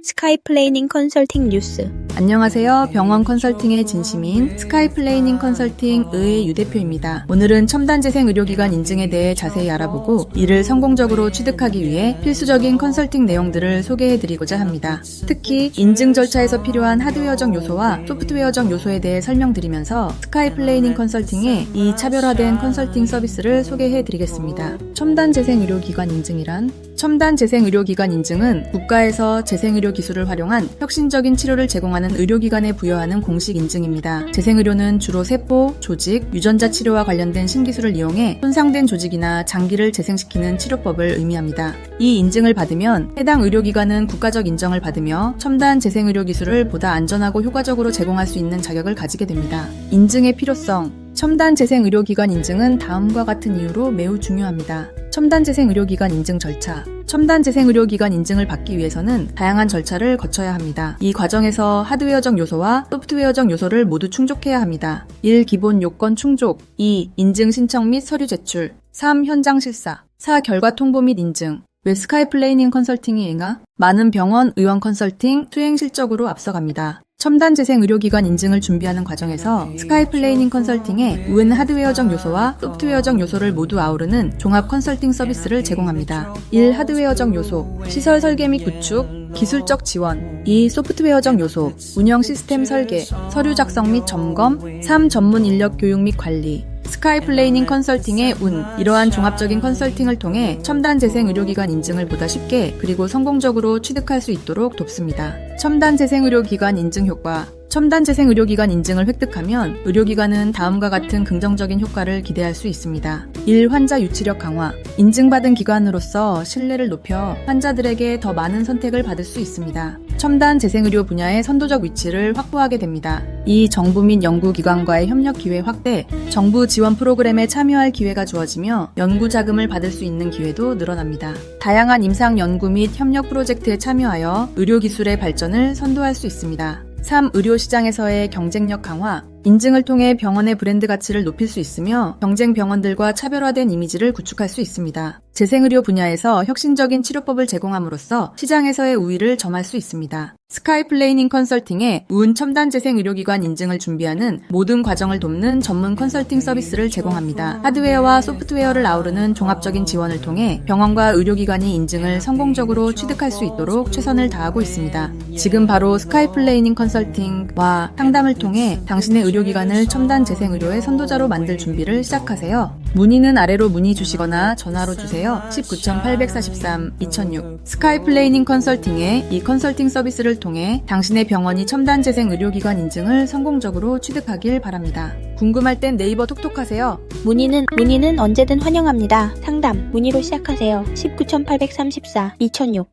스카이 플레이닝 컨설팅 뉴스. 안녕하세요. 병원 컨설팅의 진심인 스카이 플레이닝 컨설팅 의의 유 대표입니다. 오늘은 첨단 재생 의료기관 인증에 대해 자세히 알아보고 이를 성공적으로 취득하기 위해 필수적인 컨설팅 내용들을 소개해 드리고자 합니다. 특히 인증 절차에서 필요한 하드웨어적 요소와 소프트웨어적 요소에 대해 설명드리면서 스카이 플레이닝 컨설팅의 이 차별화된 컨설팅 서비스를 소개해 드리겠습니다. 첨단 재생 의료기관 인증이란 첨단 재생 의료기관 인증은 국가에서 재생 의료 기술을 활용한 혁신적인 치료를 제공하는 의료기관에 부여하는 공식 인증입니다. 재생 의료는 주로 세포, 조직, 유전자 치료와 관련된 신기술을 이용해 손상된 조직이나 장기를 재생시키는 치료법을 의미합니다. 이 인증을 받으면 해당 의료기관은 국가적 인정을 받으며 첨단 재생 의료 기술을 보다 안전하고 효과적으로 제공할 수 있는 자격을 가지게 됩니다. 인증의 필요성 첨단 재생 의료기관 인증은 다음과 같은 이유로 매우 중요합니다. 첨단 재생 의료기관 인증 절차. 첨단 재생 의료기관 인증을 받기 위해서는 다양한 절차를 거쳐야 합니다. 이 과정에서 하드웨어적 요소와 소프트웨어적 요소를 모두 충족해야 합니다. 1. 기본 요건 충족 2. 인증 신청 및 서류 제출 3. 현장 실사 4. 결과 통보 및 인증 왜 스카이 플레이닝 컨설팅이 응하? 많은 병원, 의원 컨설팅, 수행 실적으로 앞서갑니다. 첨단 재생 의료기관 인증을 준비하는 과정에서 스카이 플레이닝 컨설팅의 운 하드웨어적 요소와 소프트웨어적 요소를 모두 아우르는 종합 컨설팅 서비스를 제공합니다. 1. 하드웨어적 요소, 시설 설계 및 구축, 기술적 지원 2. 소프트웨어적 요소, 운영 시스템 설계, 서류 작성 및 점검 3. 전문 인력 교육 및 관리 스카이 플레이닝 컨설팅의 운, 이러한 종합적인 컨설팅을 통해 첨단 재생 의료기관 인증을 보다 쉽게 그리고 성공적으로 취득할 수 있도록 돕습니다. 첨단 재생 의료기관 인증 효과 첨단 재생 의료기관 인증을 획득하면 의료기관은 다음과 같은 긍정적인 효과를 기대할 수 있습니다. 1. 환자 유치력 강화. 인증받은 기관으로서 신뢰를 높여 환자들에게 더 많은 선택을 받을 수 있습니다. 첨단 재생의료 분야의 선도적 위치를 확보하게 됩니다. 2. 정부 및 연구기관과의 협력 기회 확대. 정부 지원 프로그램에 참여할 기회가 주어지며 연구 자금을 받을 수 있는 기회도 늘어납니다. 다양한 임상 연구 및 협력 프로젝트에 참여하여 의료기술의 발전을 선도할 수 있습니다. 3. 의료 시장에서의 경쟁력 강화. 인증을 통해 병원의 브랜드 가치를 높일 수 있으며 경쟁 병원들과 차별화된 이미지를 구축할 수 있습니다. 재생의료 분야에서 혁신적인 치료법을 제공함으로써 시장에서의 우위를 점할 수 있습니다. 스카이 플레이닝 컨설팅의 운 첨단 재생 의료기관 인증을 준비하는 모든 과정을 돕는 전문 컨설팅 서비스를 제공합니다. 하드웨어와 소프트웨어를 아우르는 종합적인 지원을 통해 병원과 의료기관이 인증을 성공적으로 취득할 수 있도록 최선을 다하고 있습니다. 지금 바로 스카이 플레이닝 컨설팅과 상담을 통해 당신의 의료기관을 첨단 재생 의료의 선도자로 만들 준비를 시작하세요. 문의는 아래로 문의 주시거나 전화로 주세요. 19,843-2006 스카이 플레이닝 컨설팅의 이 컨설팅 서비스를 통해 당신의 병원이 첨단 재생 의료기관 인증을 성공적으로 취득하길 바랍니다. 궁금할 땐 네이버 톡톡 하세요. 문의는 문의는 언제든 환영합니다. 상담 문의로 시작하세요. 19834 2006